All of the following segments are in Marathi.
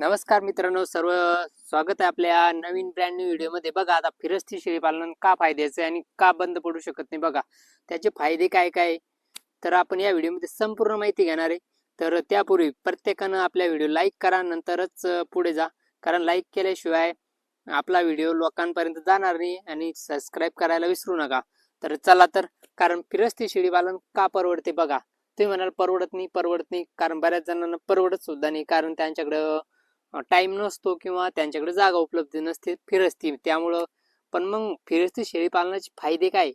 नमस्कार मित्रांनो सर्व स्वागत आहे आपल्या नवीन ब्रँड न्यू व्हिडिओमध्ये बघा आता फिरस्ती शेळी पालन का फायद्याचं आहे आणि का बंद पडू शकत नाही बघा. त्याचे फायदे काय काय? तर आपण या व्हिडिओमध्ये संपूर्ण माहिती घेणार आहे. तर त्यापूर्वी प्रत्येकानं आपल्या व्हिडिओ लाईक करा नंतरच पुढे जा. कारण लाईक केल्याशिवाय आपला व्हिडिओ लोकांपर्यंत जाणार नाही आणि सबस्क्राईब करायला विसरू नका. तर चला तर कारण फिरस्ती शेळीपालन का परवडते बघा. तुम्ही म्हणाल परवडत नाही परवडत नाही. कारण बऱ्याच जणांना परवडत सुद्धा नाही. कारण त्यांच्याकडं टाइम नसतो किंवा त्यांच्याकडे जागा उपलब्ध नसते फिरस्ती. त्यामुळं पण मग फिरस्ती शेळी पालनाचे फायदे काय?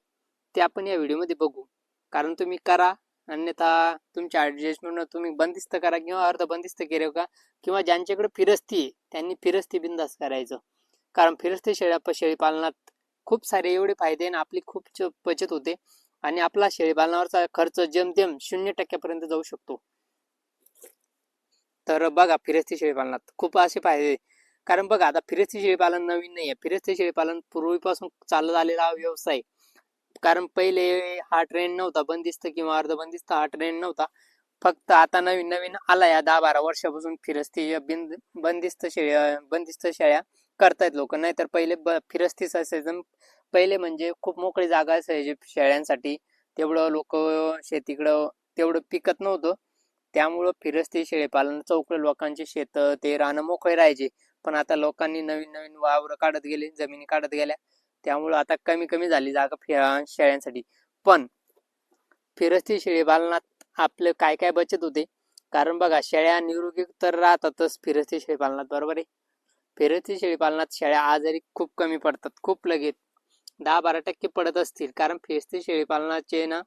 ते आपण या व्हिडिओमध्ये बघू. कारण तुम्ही करा अन्यथा तुमच्या ॲडजस्टमेंट तुम्ही बंदिस्त करा किंवा अर्ध बंदिस्त केले का? किंवा ज्यांच्याकडे फिरस्ती आहे त्यांनी फिरस्ती बिंदास करायचं. कारण फिरस्ती शेळ्या शेळी पालनात खूप सारे एवढे फायदे आणि आपली खूप च- बचत होते. आणि आपला शेळीपालनावरचा खर्च जेमतेम शून्य टक्क्यापर्यंत जाऊ शकतो. तर बघा फिरस्ती शेळीपालनात खूप असे फायदे कारण बघा आता फिरस्ती शेळी पालन नवीन नाही आहे फिरस्ती शेळी पालन पूर्वीपासून चालत आलेला हा व्यवसाय. कारण पहिले हा ट्रेंड नव्हता. बंदिस्त किंवा अर्धबंदिस्त हा ट्रेंड नव्हता. फक्त आता नवीन नवीन आला या दहा बारा वर्षापासून फिरस्ती बिंद बंदिस्त शेळ्या बंदिस्त शेळ्या करतायत लोक. नाहीतर पहिले ब फिरस्तीच असायचं पहिले म्हणजे खूप मोकळी जागा असायची शेळ्यांसाठी. तेवढं लोक शेतीकडं तेवढं पिकत नव्हतं. त्यामुळं फिरस्ती शेळी पालन चौकडे लोकांचे शेत ते रानं मोकळे राहायचे. पण आता लोकांनी नवीन नवीन वावर काढत गेले जमिनी काढत गेल्या. त्यामुळं आता कमी कमी झाली जागा फि- शेळ्यांसाठी. पण फिरस्ती शेळीपालनात आपलं काय काय बचत होते? कारण बघा शेळ्या निरोगी तर राहतातच फिरस्ती शेळीपालनात बरोबर आहे? फिरस्ती शेळी पालनात शेळ्या आजारी खूप कमी पडतात खूप लगेच. दहा बारा टक्के पडत असतील. कारण फिरस्ती शेळी पालनाचे ना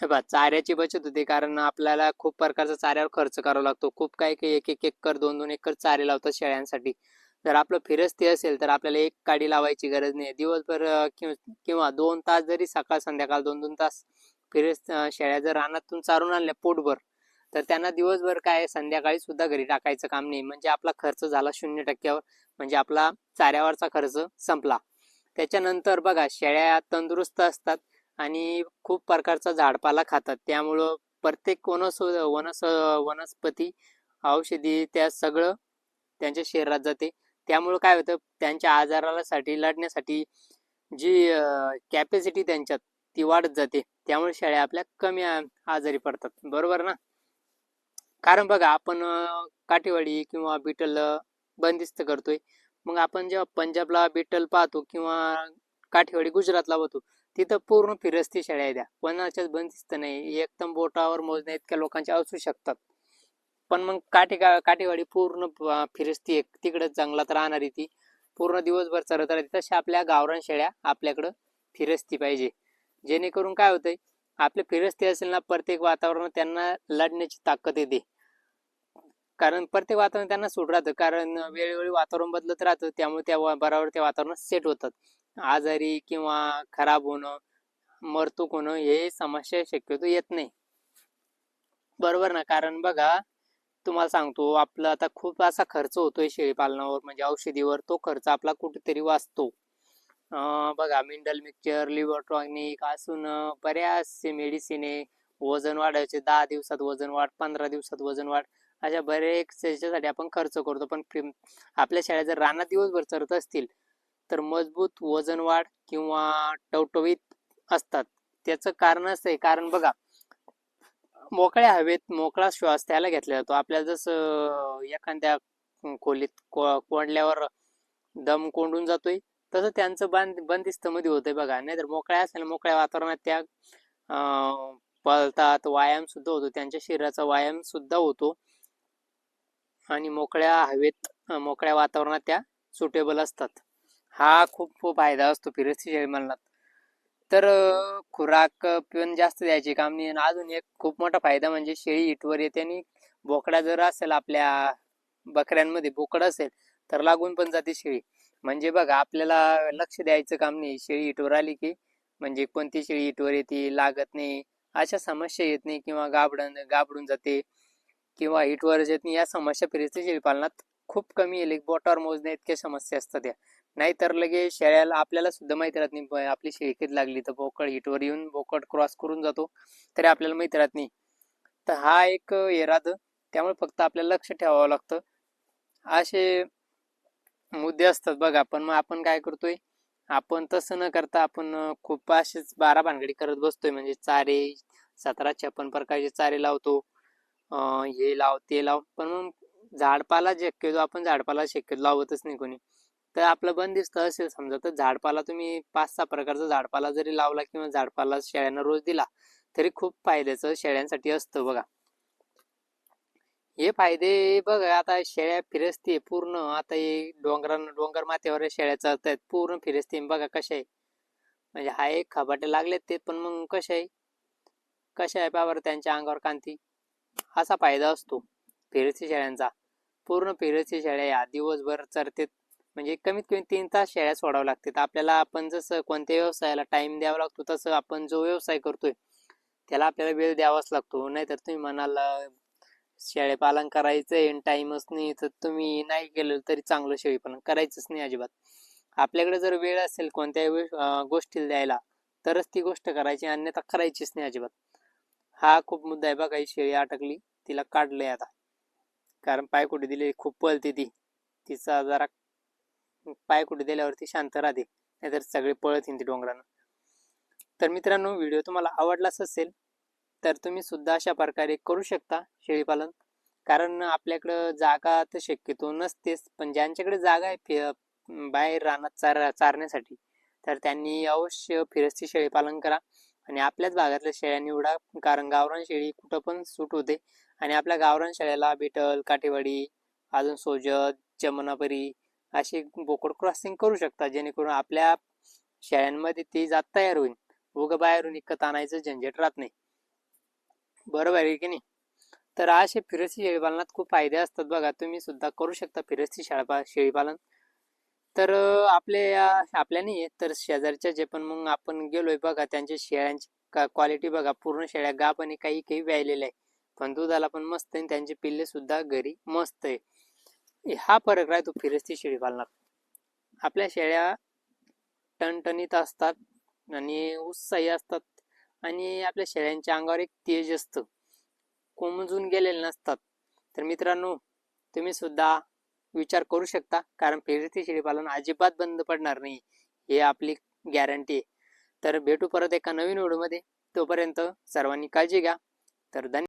हे पहा चाऱ्याची बचत होते कारण आपल्याला खूप प्रकारचा चाऱ्यावर खर्च करावा लागतो. खूप काही काही एक एक एकर दोन दोन एकर चारे लावतात शेळ्यांसाठी. जर आपलं फिरस्ती असेल तर आपल्याला एक काडी लावायची गरज नाही. दिवसभर किंवा दोन तास जरी सकाळ संध्याकाळ दोन दोन तास फिरस्त शेळ्या जर रानातून चारून आणल्या पोटभर तर त्यांना दिवसभर काय संध्याकाळी सुद्धा घरी टाकायचं काम नाही. म्हणजे आपला खर्च झाला शून्य टक्क्यावर म्हणजे आपला चाऱ्यावरचा खर्च संपला. त्याच्यानंतर बघा शेळ्या तंदुरुस्त असतात. आणि खूप प्रकारचा झाडपाला खातात. त्यामुळं प्रत्येक वनस वनस वनस्पती औषधी त्या सगळं त्यांच्या शरीरात जाते. त्यामुळं काय होतं त्यांच्या आजाराला साठी लढण्यासाठी जी कॅपॅसिटी त्यांच्यात ती वाढत जाते. त्यामुळे शेळ्या आपल्या कमी आजारी पडतात. बरोबर ना? कारण बघा आपण अं, काठेवाडी किंवा बिटल बंदिस्त करतोय. मग आपण जेव्हा पंजाबला बिटल पाहतो किंवा काठेवाडी गुजरातला पाहतो तिथं पूर्ण फिरस्ती शेळ्या द्या कोणाच्याच बंदिस्त नाही. एकदम बोटावर मोजण्या इतक्या लोकांच्या असू शकतात. पण मग काठी काठेवाडी पूर्ण फिरस्ती एक. तिकडे जंगलात राहणारी ती. पूर्ण दिवसभर चरत राहते. तशा आपल्या गावरान शेळ्या आपल्याकडं फिरस्ती पाहिजे. जेणेकरून काय होतंय? आपले फिरस्ती असेल ना प्रत्येक वातावरणात त्यांना लढण्याची ताकद येते. कारण प्रत्येक वातावरण त्यांना सूट राहतं. कारण वेळोवेळी वातावरण बदलत राहतं. त्यामुळे त्या बरोबर त्या वातावरणात सेट होतात. आजारी किंवा खराब होणं मरतूक होणं हे समस्या शक्यतो येत नाही. बरोबर ना? कारण बघा तुम्हाला सांगतो आपला आता खूप असा खर्च होतोय शेळी पालनावर म्हणजे औषधीवर तो खर्च आपला कुठेतरी वाचतो. बघा मिनरल मिक्सचर लिव्हर टॉनिक असून बऱ्याचशे मेडिसिन आहे वजन वाढायचे दहा दिवसात वजन वाढ पंधरा दिवसात वजन वाढ अशा बरेच याच्यासाठी आपण खर्च करतो. पण आपल्या शाळेत जर रानात दिवसभर चरत असतील तर मजबूत वजन वाढ किंवा टवटवीत असतात. त्याचं असं आहे कारण बघा मोकळ्या हवेत मोकळा श्वास त्याला घेतला जातो. आपल्याला जसं एखाद्या खोलीत कोंडल्यावर दम कोंडून जातोय तसं त्यांचं बंद बंदिस्त मध्ये होतंय बघा. नाहीतर मोकळ्या असेल मोकळ्या वातावरणात त्या अं, पळतात व्यायाम सुद्धा होतो. त्यांच्या शरीराचा व्यायाम सुद्धा होतो. आणि मोकळ्या हवेत मोकळ्या वातावरणात त्या सुटेबल असतात. हा खूप फायदा असतो फिरस्ती शेळी पालनात तर. खुराक पण जास्त द्यायची काम नाही आणि अजून एक खूप मोठा फायदा म्हणजे शेळी इटवर येते आणि बोकडा जर असेल आपल्या बकऱ्यांमध्ये बोकड असेल तर लागून पण जाते शेळी. म्हणजे बघा आपल्याला लक्ष द्यायचं काम नाही. शेळी इटवर आली की म्हणजे कोणती शेळी इटवर येते लागत नाही अशा समस्या येत नाही किंवा गाबडन गाबडून जाते किंवा इटवर येत नाही. या समस्या फिरस्ती शेळी पालनात खूप कमी येईल. एक बोटावर मोजण्या इतक्या समस्या असतात त्या नाहीतर लगे शेळ्याला आपल्याला सुद्धा माहिती राहत नाही. आपली शेळी लागली तर बोकड हिटवर येऊन बोकड क्रॉस करून जातो. तरी आपल्याला माहिती राहत नाही. तर हा एक हे राहतं त्यामुळे फक्त आपल्याला लक्ष ठेवावं लागतं. असे मुद्दे असतात बघा. पण मग आपण काय करतोय? आपण तसं न करता आपण खूप असेच बारा भानगडी करत बसतोय. म्हणजे चारे सतरा छप्पन प्रकारचे चारे लावतो. हे लाव ते लाव. पण मग झाडपाला शक्यतो आपण झाडपाला शक्यतो लावतच नाही कोणी. तर आपलं बंदिस्त असेल. समजा तर झाडपाला तुम्ही पाच सहा प्रकारचा झाडपाला जरी लावला किंवा झाडपाला शेळ्यांना रोज दिला तरी खूप फायद्याचं शेळ्यांसाठी असतं बघा. हे फायदे बघा आता शेळ्या फिरस्ती पूर्ण. आता हे डोंगरान डोंगर माथ्यावर शेळ्या चरतायत. पूर्ण फिरस्ती बघा कशा आहे. म्हणजे हा एक खबाटे लागलेत ते पण मग कशा आहे? कशा आहे बाबर त्यांच्या अंगावर कांती? असा फायदा असतो फिरस्ती शेळ्यांचा. पूर्ण फिरस्ती शेळ्या या दिवसभर चरतेत. म्हणजे कमीत कमी तीन तास शेळ्या सोडाव्या लागतात आपल्याला आपण जसं कोणत्या व्यवसायाला टाइम द्यावा लागतो तसं आपण जो व्यवसाय करतोय त्याला आपल्याला वेळ द्यावाच लागतो. नाहीतर तुम्ही म्हणाल शेळे पालन करायचंय टाइमच नाही. तर तुम्ही नाही केलं तरी चांगलं शेळीपालन करायचंच नाही अजिबात. आपल्याकडे जर वेळ असेल कोणत्याही वे- गोष्टीला द्यायला तरच ती गोष्ट करायची अन्यथा करायचीच नाही अजिबात. हा खूप मुद्दा आहे बघा ही शेळी अटकली तिला काढलंय आता. कारण पाय कुठे दिले? खूप पळते ती. तिचा जरा पाय कुठे दिल्यावरती शांत राहते नाहीतर सगळे पळत येते डोंगरानं. तर मित्रांनो व्हिडिओ तुम्हाला आवडलाच असेल तर तुम्ही सुद्धा अशा प्रकारे करू शकता शेळीपालन कारण आपल्याकडं जागा तर शक्यतो नसतेच पण ज्यांच्याकडे जागा आहे बाहेर रानात चार चारण्यासाठी तर त्यांनी अवश्य फिरस्ती शेळीपालन करा. आणि आपल्याच भागातल्या शेळ्या निवडा कारण गावरान शेळी कुठं पण सूट होते. आणि आपल्या गावरान शेळ्याला बिटल काठेवाडी अजून सोजत जमनापरी अशी बोकड क्रॉसिंग करू शकता. जेणेकरून आपल्या शेळ्यांमध्ये ती जात तयार होईल. उग बाहेरून इकत आणायचं झंझट राहत नाही. बरोबर आहे की नाही? तर असे फिरस्ती शेळीपालनात खूप फायदे असतात बघा. तुम्ही सुद्धा करू शकता फिरस्ती शेळपा शेळीपालन. तर आपले आपल्या नाही तर शेजारच्या जे पण मग आपण गेलोय बघा त्यांच्या शेळ्यांची क्वालिटी बघा पूर्ण शेळ्या गाप आणि काही काही व्यायलेल्या आहे. पण दुधाला पण मस्त आहे आणि त्यांचे पिल्ले सुद्धा घरी मस्त आहे. हा फरक राहतो फिरस्ती शेळी पालनात. आपल्या शेळ्या टणटणीत असतात आणि उत्साही असतात आणि आपल्या शेळ्यांच्या अंगावर एक तेज असतं. कोमजून गेलेले नसतात. तर मित्रांनो तुम्ही सुद्धा विचार करू शकता कारण फिरस्ती शेळीपालन अजिबात बंद पडणार नाही हे आपली गॅरंटी आहे. तर भेटू परत एका नवीन व्हिडिओमध्ये तोपर्यंत सर्वांनी काळजी घ्या. तर धन्यवाद